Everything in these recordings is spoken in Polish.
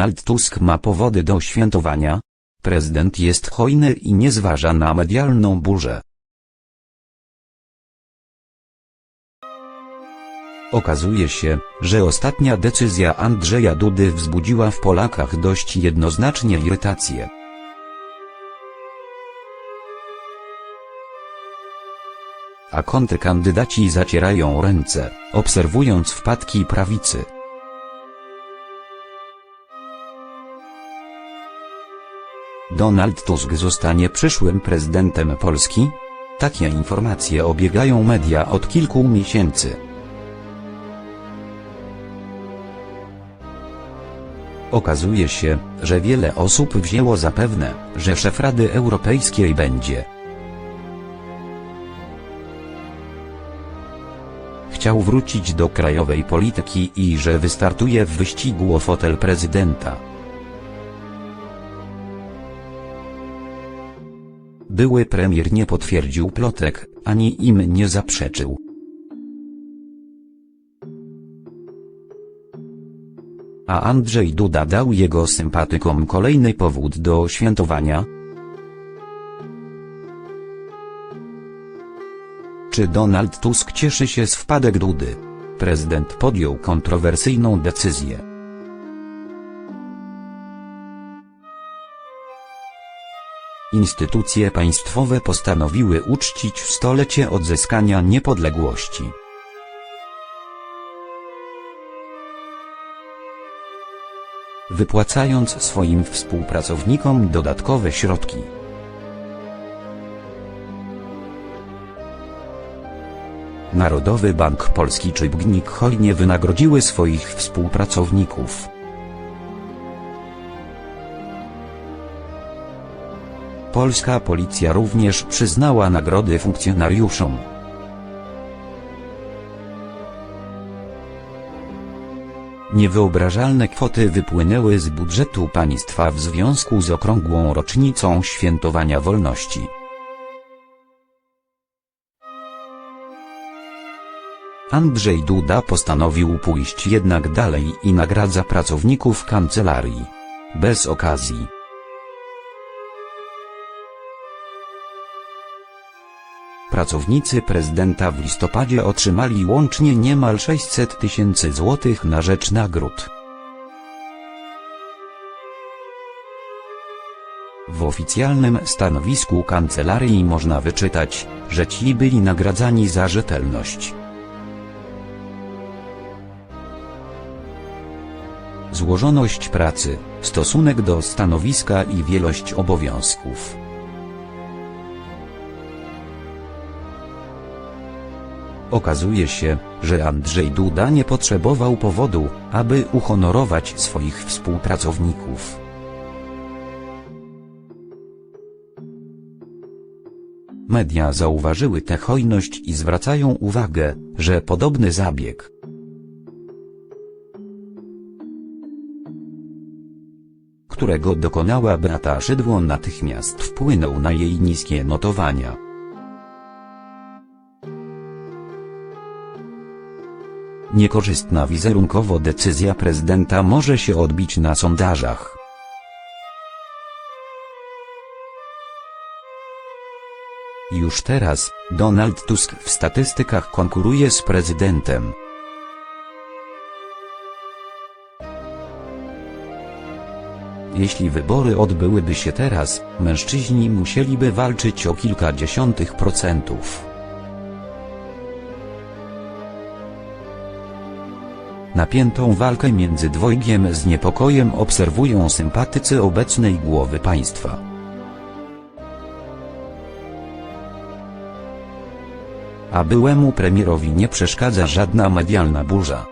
Donald Tusk ma powody do świętowania? Prezydent jest hojny i nie zważa na medialną burzę. Okazuje się, że ostatnia decyzja Andrzeja Dudy wzbudziła w Polakach dość jednoznacznie irytację. A kontrkandydaci zacierają ręce, obserwując wpadki prawicy. Donald Tusk zostanie przyszłym prezydentem Polski? Takie informacje obiegają media od kilku miesięcy. Okazuje się, że wiele osób wzięło za pewne, że szef Rady Europejskiej będzie. Chciał wrócić do krajowej polityki i że wystartuje w wyścigu o fotel prezydenta. Były premier nie potwierdził plotek, ani im nie zaprzeczył. A Andrzej Duda dał jego sympatykom kolejny powód do świętowania? Czy Donald Tusk cieszy się z wpadek Dudy? Prezydent podjął kontrowersyjną decyzję. Instytucje państwowe postanowiły uczcić stolecie odzyskania niepodległości. Wypłacając swoim współpracownikom dodatkowe środki. Narodowy Bank Polski czy BGNiK hojnie wynagrodziły swoich współpracowników. Polska policja również przyznała nagrody funkcjonariuszom. Niewyobrażalne kwoty wypłynęły z budżetu państwa w związku z okrągłą rocznicą świętowania wolności. Andrzej Duda postanowił pójść jednak dalej i nagradza pracowników kancelarii. Bez okazji. Pracownicy prezydenta w listopadzie otrzymali łącznie niemal 600 tysięcy złotych na rzecz nagród. W oficjalnym stanowisku kancelarii można wyczytać, że ci byli nagradzani za rzetelność. Złożoność pracy, stosunek do stanowiska i wielość obowiązków. Okazuje się, że Andrzej Duda nie potrzebował powodu, aby uhonorować swoich współpracowników. Media zauważyły tę hojność i zwracają uwagę, że podobny zabieg którego dokonała Beata Szydło natychmiast wpłynął na jej niskie notowania. Niekorzystna wizerunkowo decyzja prezydenta może się odbić na sondażach. Już teraz, Donald Tusk w statystykach konkuruje z prezydentem. Jeśli wybory odbyłyby się teraz, mężczyźni musieliby walczyć o kilka dziesiątych procentów. Napiętą walkę między dwojgiem z niepokojem obserwują sympatycy obecnej głowy państwa. A byłemu premierowi nie przeszkadza żadna medialna burza.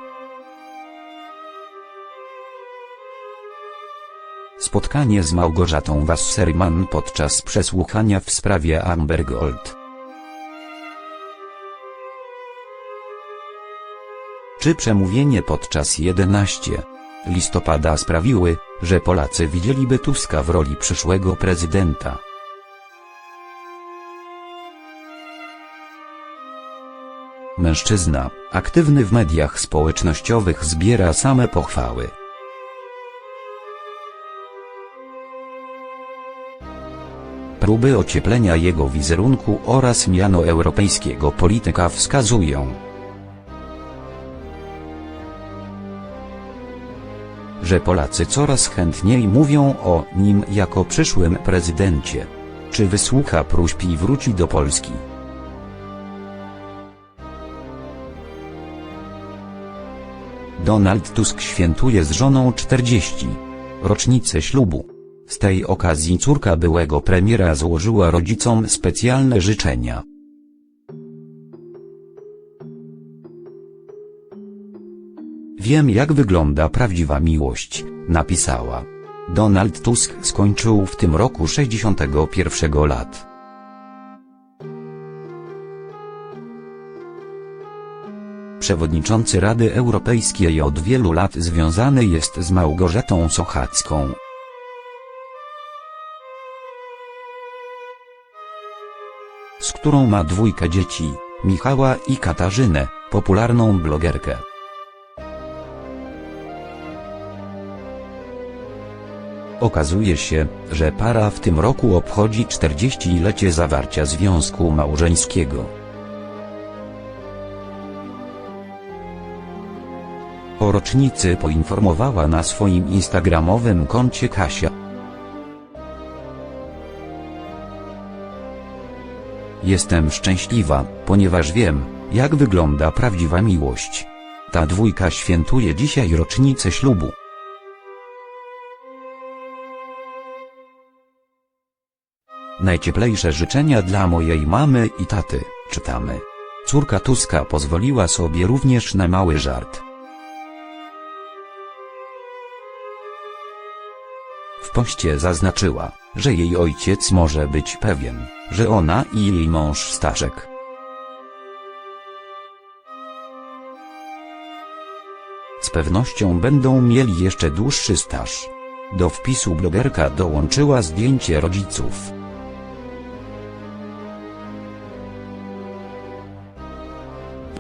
Spotkanie z Małgorzatą Wasserman podczas przesłuchania w sprawie Amber Gold. czy przemówienie podczas 11 listopada sprawiły, że Polacy widzieliby Tuska w roli przyszłego prezydenta. Mężczyzna, aktywny w mediach społecznościowych zbiera same pochwały. Próby ocieplenia jego wizerunku oraz miano europejskiego polityka wskazują, że Polacy coraz chętniej mówią o nim jako przyszłym prezydencie. Czy wysłucha próśb i wróci do Polski? Donald Tusk świętuje z żoną 40. rocznicę ślubu. Z tej okazji córka byłego premiera złożyła rodzicom specjalne życzenia. Wiem jak wygląda prawdziwa miłość, napisała. Donald Tusk skończył w tym roku 61 lat. Przewodniczący Rady Europejskiej od wielu lat związany jest z Małgorzatą Sochacką. z którą ma dwójkę dzieci, Michała i Katarzynę, popularną blogerkę. Okazuje się, że para w tym roku obchodzi 40-lecie zawarcia związku małżeńskiego. O rocznicy poinformowała na swoim instagramowym koncie Kasia. Jestem szczęśliwa, ponieważ wiem, jak wygląda prawdziwa miłość. Ta dwójka świętuje dzisiaj rocznicę ślubu. Najcieplejsze życzenia dla mojej mamy i taty, czytamy. Córka Tuska pozwoliła sobie również na mały żart. W poście zaznaczyła, że jej ojciec może być pewien, że ona i jej mąż Staszek z pewnością będą mieli jeszcze dłuższy staż. Do wpisu blogerka dołączyła zdjęcie rodziców.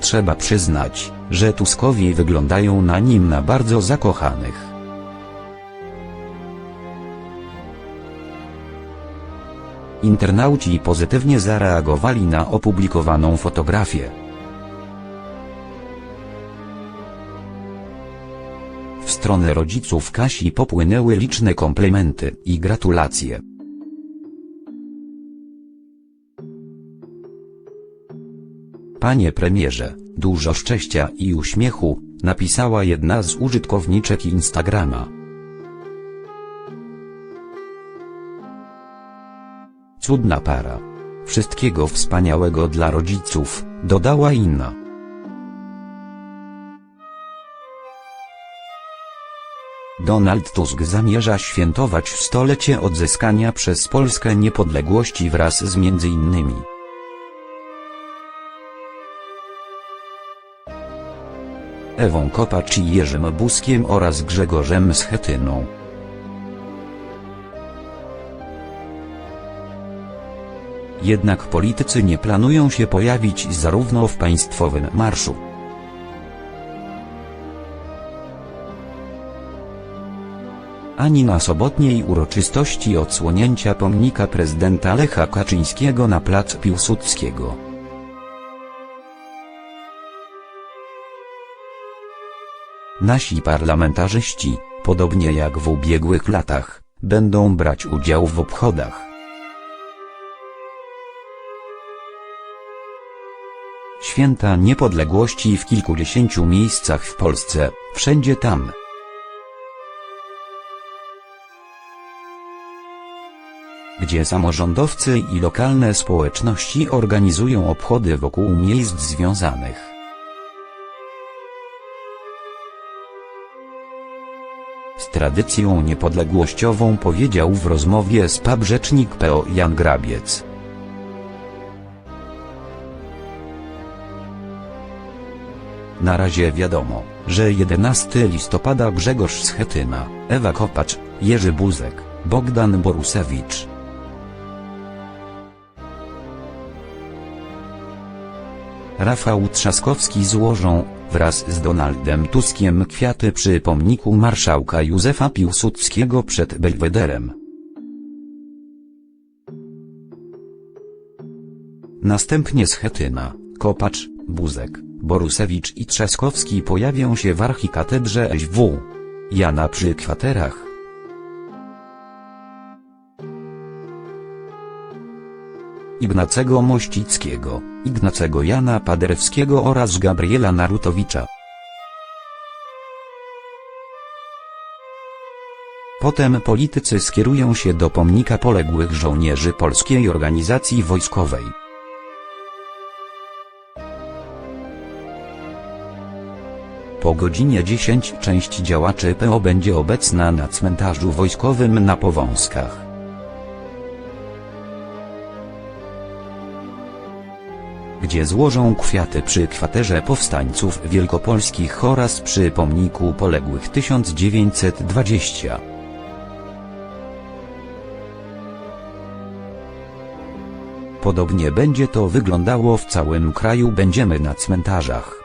Trzeba przyznać, że Tuskowi wyglądają na nim na bardzo zakochanych. Internauci pozytywnie zareagowali na opublikowaną fotografię. W stronę rodziców Kasi popłynęły liczne komplementy i gratulacje. Panie premierze, dużo szczęścia i uśmiechu, napisała jedna z użytkowniczek Instagrama. Cudna para. Wszystkiego wspaniałego dla rodziców, dodała inna. Donald Tusk zamierza świętować stolecie odzyskania przez Polskę niepodległości wraz z m.in. Ewą Kopacz i Jerzym Buskiem oraz Grzegorzem Schetyną. Jednak politycy nie planują się pojawić zarówno w państwowym marszu. ani na sobotniej uroczystości odsłonięcia pomnika prezydenta Lecha Kaczyńskiego na plac Piłsudskiego. Nasi parlamentarzyści, podobnie jak w ubiegłych latach, będą brać udział w obchodach. Święta Niepodległości w kilkudziesięciu miejscach w Polsce, wszędzie tam. Gdzie samorządowcy i lokalne społeczności organizują obchody wokół miejsc związanych. Z tradycją niepodległościową powiedział w rozmowie z PAB rzecznik PO Jan Grabiec. Na razie wiadomo, że 11 listopada Grzegorz Schetyna, Ewa Kopacz, Jerzy Buzek, Bogdan Borusewicz. Rafał Trzaskowski złożą, wraz z Donaldem Tuskiem kwiaty przy pomniku marszałka Józefa Piłsudskiego przed Belwederem. Następnie Schetyna, Kopacz, Buzek, Borusewicz i Trzaskowski pojawią się w archikatedrze SW. Jana przy kwaterach. Ignacego Mościckiego, Ignacego Jana Paderewskiego oraz Gabriela Narutowicza. Potem politycy skierują się do pomnika poległych żołnierzy Polskiej Organizacji Wojskowej. Po godzinie 10 część działaczy PO będzie obecna na cmentarzu wojskowym na Powązkach. Gdzie złożą kwiaty przy kwaterze powstańców wielkopolskich oraz przy pomniku poległych 1920. Podobnie będzie to wyglądało w całym kraju będziemy na cmentarzach.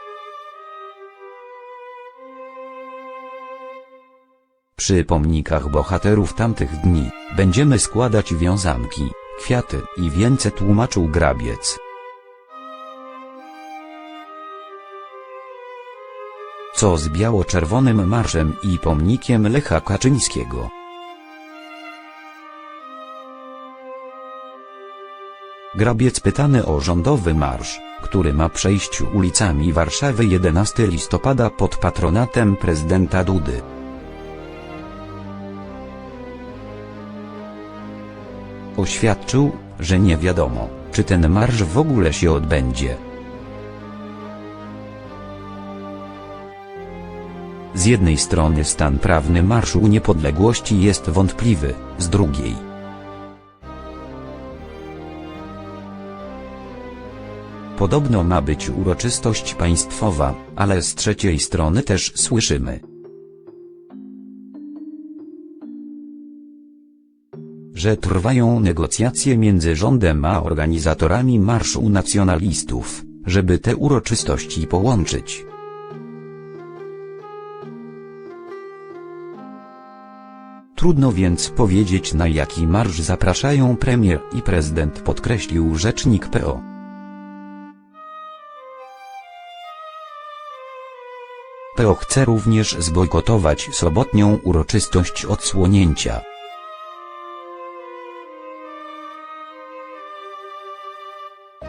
Przy pomnikach bohaterów tamtych dni, będziemy składać wiązanki, kwiaty i wieńce tłumaczył Grabiec. Co z biało-czerwonym marszem i pomnikiem Lecha Kaczyńskiego? Grabiec pytany o rządowy marsz, który ma przejść ulicami Warszawy 11 listopada pod patronatem prezydenta Dudy. Oświadczył, że nie wiadomo, czy ten marsz w ogóle się odbędzie. Z jednej strony stan prawny Marszu Niepodległości jest wątpliwy, z drugiej. Podobno ma być uroczystość państwowa, ale z trzeciej strony też słyszymy, że trwają negocjacje między rządem a organizatorami Marszu Nacjonalistów, żeby te uroczystości połączyć. Trudno więc powiedzieć na jaki marsz zapraszają premier i prezydent podkreślił rzecznik PO. PO chce również zbojkotować sobotnią uroczystość odsłonięcia.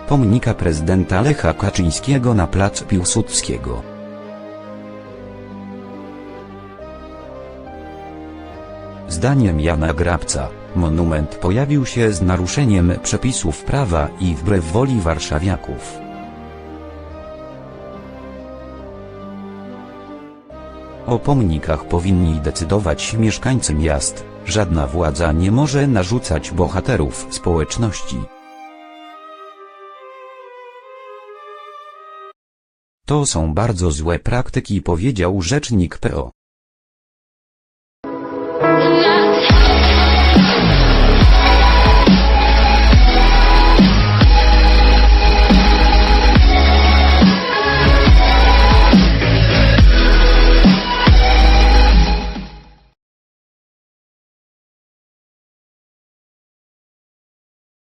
Pomnika prezydenta Lecha Kaczyńskiego na plac Piłsudskiego. Zdaniem Jana Grabca, monument pojawił się z naruszeniem przepisów prawa i wbrew woli warszawiaków. O pomnikach powinni decydować mieszkańcy miast, żadna władza nie może narzucać bohaterów społeczności. To są bardzo złe praktyki powiedział rzecznik PO.